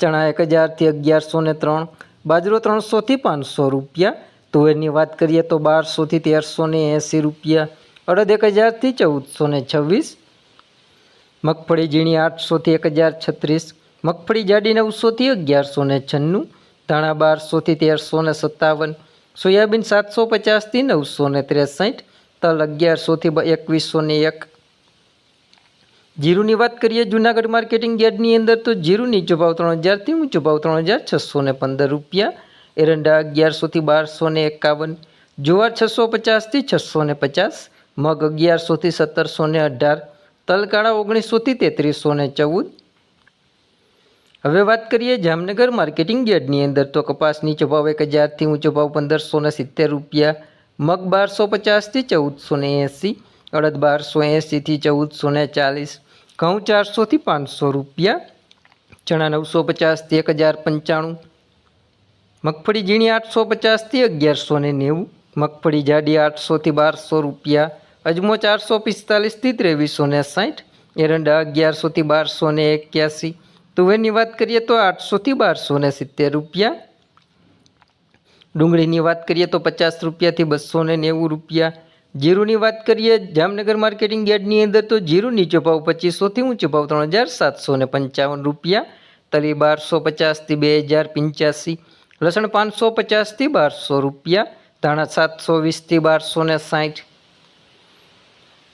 ચણા એક હજારથી અગિયારસો ને ત્રણ, બાજરો ત્રણસોથી પાંચસો રૂપિયા. તુવેરની વાત કરીએ તો બારસોથી તેરસો ને એંસી રૂપિયા. અડદ એક હજારથી ચૌદસો ને છવ્વીસ. મગફળી ઝીણી આઠસોથી એક હજાર છત્રીસ. મગફળી જાડી નવસોથી અગિયારસો ને છન્નું. ધાણા બારસોથી તેરસો ને સત્તાવન. સોયાબીન સાતસો પચાસથી નવસો ને ત્રેસઠ. તલ અગિયારસોથી એકવીસો ને એક. જીરુની વાત કરીએ, જૂનાગઢ માર્કેટિંગ યાર્ડની અંદર તો જીરું નીચો ભાવ ત્રણ હજારથી ઊંચો ભાવ ત્રણ હજાર છસો ને પંદર રૂપિયા, એરંડા અગિયારસોથી બારસો ને એકાવન, જુવાર છસો પચાસથી છસો ને પચાસ, મગ અગિયારસોથી સત્તરસો ને અઢાર, તલકાળા ઓગણીસોથી તેત્રીસો ને ચૌદ. હવે વાત કરીએ જામનગર માર્કેટિંગ યાર્ડની અંદર તો કપાસ નીચો ભાવ એક હજારથી ઊંચો ભાવ પંદરસો ને સિત્તેર રૂપિયા, મગ બારસો પચાસથી ચૌદસો ને એંસી, અડદ બારસો એંસીથી ચૌદસો ને ચાલીસ ઘઉં ચારસોથી પાંચસો રૂપિયા, ચણા નવસો પચાસથી એક હજાર પંચાણું, મગફળી ઝીણી આઠસો પચાસથી અગિયારસો ને નેવું, મગફળી જાડી આઠસોથી બારસો રૂપિયા, અજમો ચારસો પિસ્તાલીસથી ત્રેવીસો ને સાઠ, એરંડા અગિયારસોથી બારસો ને એક્યાસી, તુવેરની વાત કરીએ તો આઠસોથી બારસો ને સિત્તેર રૂપિયા, ડુંગળીની વાત કરીએ તો પચાસ રૂપિયાથી બસો ને નેવું રૂપિયા જીરુની વાત કરીએ, જામનગર માર્કેટિંગ યાર્ડની અંદર તો જીરું નીચો ભાવ પચીસોથી ઊંચો ભાવ ત્રણ હજાર સાતસો ને પંચાવન રૂપિયા, તલી બારસો પચાસથી બે હજાર પંચ્યાસી, લસણ પાંચસો પચાસથી બારસો રૂપિયા, ધાણા સાતસો વીસથી બારસો ને સાઠ.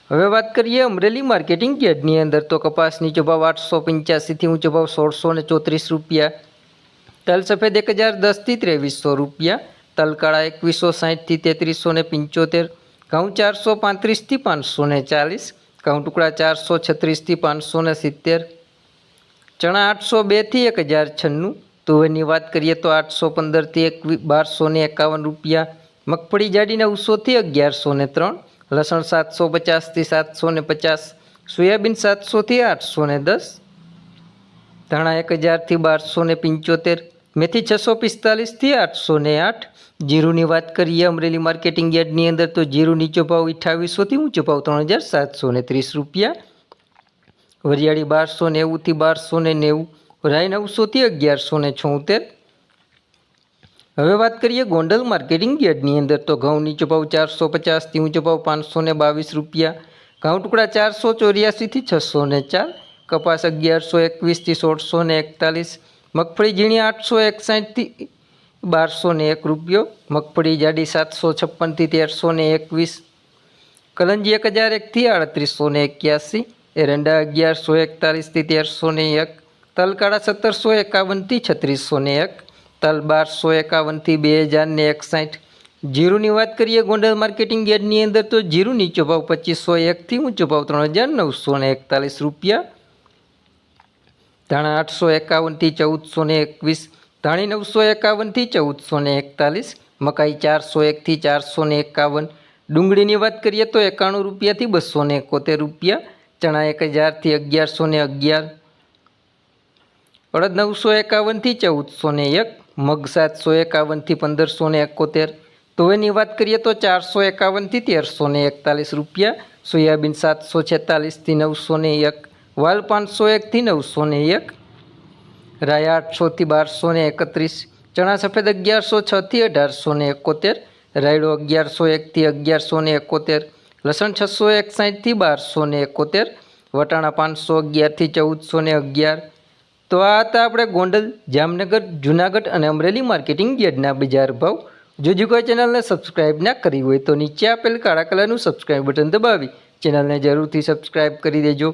હવે વાત કરીએ અમરેલી માર્કેટિંગ યાર્ડની અંદર તો કપાસ નીચો ભાવ આઠસો પંચ્યાસીથી ઊંચો ભાવ સોળસો ને ચોત્રીસ રૂપિયા, તલ સફેદ એક હજાર દસથી ત્રેવીસો રૂપિયા તલકાળા એકવીસો સાહીઠથી તેત્રીસો ને પંચોતેર ઘઉં ચારસો પાંત્રીસથી પાંચસો ને ચાલીસ ઘઉં ટુકડા ચારસો છત્રીસથી પાંચસો ને સિત્તેર, ચણા આઠસો બેથી એક હજાર છન્નું. તુવેરની વાત કરીએ તો આઠસો પંદરથી એક બારસો ને એકાવન રૂપિયા, મગફળી જાડી નવસોથી અગિયારસો ને ત્રણ, લસણ સાતસો પચાસથી સાતસો ને પચાસ, સોયાબીન સાતસોથી આઠસો ને દસ, ધાણા એક હજારથી બારસો ને પંચોતેર મેથી છસો પિસ્તાલીસથી આઠસો ને આઠ. જીરુની વાત કરીએ, અમરેલી માર્કેટિંગ યાર્ડની અંદર તો જીરું નીચો ભાવ અઠ્ઠાવીસોથી ઊંચો ભાવ ત્રણ હજાર સાતસો ને ત્રીસ રૂપિયા. વરિયાળી બારસો નેવુંથી બારસો ને નેવું. રાય નવસોથી અગિયારસો ને છોતેર. હવે વાત કરીએ ગોંડલ માર્કેટિંગ યાર્ડની અંદર તો ઘઉં નીચો ભાવ ચારસો પચાસથી ઊંચો ભાવ પાંચસો ને બાવીસ રૂપિયા. ઘઉં ટુકડા ચારસો ચોર્યાસીથી છસો ને ચાર. કપાસ અગિયારસો એકવીસથી સોળસો ને એકતાલીસ. મગફળી ઝીણી આઠસો એકસાઠથી બારસો ને એક રૂપિયો, મગફળી જાડી સાતસો છપ્પનથી તેરસો ને એકવીસ, કલંજી એક હજાર એકથી આડત્રીસો ને એક્યાસી, એરંડા અગિયારસો એકતાલીસથી તેરસો ને એક, તલકાળા સત્તરસો એકાવનથી છત્રીસો ને એક, તલ બારસો એકાવનથી બે હજાર ને એકસાઠ. જીરુની વાત કરીએ ગોંડલ માર્કેટિંગ યાર્ડની અંદર તો જીરું નીચો ભાવ પચીસો એકથી ઊંચો ભાવ ત્રણ હજાર નવસો એકતાલીસ રૂપિયા ધાણા આઠસો એકાવનથી ચૌદસો ને એકવીસ, ધાણી નવસો એકાવનથી ચૌદસો ને એકતાલીસ, મકાઈ ચારસો એકથી ચારસો ને એકાવન. ડુંગળીની વાત કરીએ તો એકાણું રૂપિયાથી બસો ને એકોતેર રૂપિયા, ચણા એક હજારથી અગિયારસો ને અગિયાર. અડદ નવસો એકાવનથી ચૌદસો ને એક, મગ સાતસો એકાવનથી પંદરસો ને એકોતેર. તુવેરની વાત કરીએ તો ચારસો એકાવનથી તેરસો ને એકતાલીસ રૂપિયા, સોયાબીન સાતસો છેતાલીસથી નવસો ને એક. વાલ પાંચસો એકથી નવસો ને એક, રાય આઠસોથી બારસો ને એકત્રીસ ચણા સફેદ અગિયારસો છથી અઢારસો ને એકોતેર, રાયડો અગિયારસો એકથી અગિયારસો ને એકોતેર, લસણ છસો એકસાઠથી બારસો ને એકોતેર, વટાણા પાંચસો અગિયારથી ચૌદસો ને અગિયાર. તો આ હતા આપણે ગોંડલ, જામનગર, જુનાગઢ અને અમરેલી માર્કેટિંગ યાર્ડના બજાર ભાવ. જો જો કોઈ ચેનલને સબસ્ક્રાઇબ ના કરી હોય તો નીચે આપેલ કાળા કલરનું સબસ્ક્રાઇબ બટન દબાવી. ચેનલને જરૂરથી સબસ્ક્રાઇબ કરી દેજો.